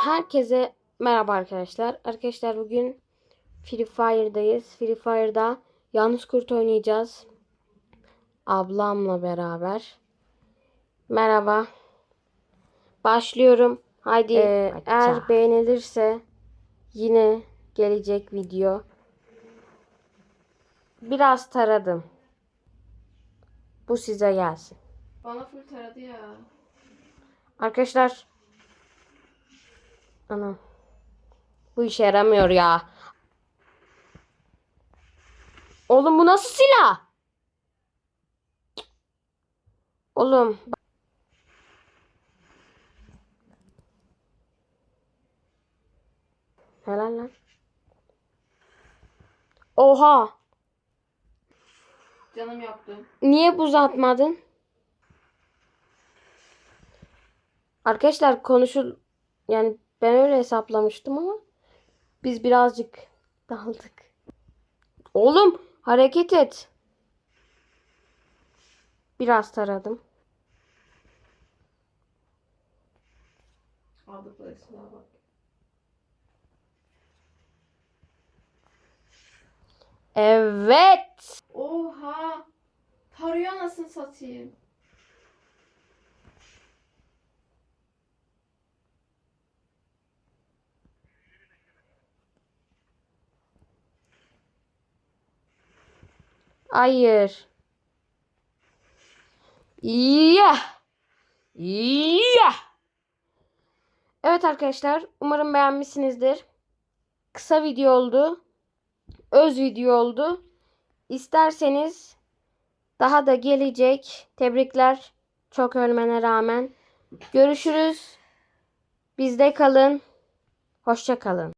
Herkese merhaba arkadaşlar. Arkadaşlar bugün Free Fire'dayız. Free Fire'da Yalnız Kurt oynayacağız. Ablamla beraber. Merhaba. Başlıyorum. Haydi Ee, eğer beğenilirse yine gelecek video. Biraz taradım. Bu size gelsin. Bana full taradı ya. Arkadaşlar Anam. Bu işe yaramıyor ya. Oğlum bu nasıl silah? Oğlum. Helal lan. Oha. Canım yoktu. Niye buz atmadın? Arkadaşlar konuşul yani ben öyle hesaplamıştım ama biz birazcık daldık. Oğlum hareket et. Biraz taradım. Aldıkları silaha bak. Evet. Oha. Tarıyor nasıl satayım? Hayır. Ya. Ya. Evet arkadaşlar, umarım beğenmişsinizdir. Kısa video oldu. Öz video oldu. İsterseniz daha da gelecek. Tebrikler. Çok ölmene rağmen. Görüşürüz. Bizde kalın. Hoşça kalın.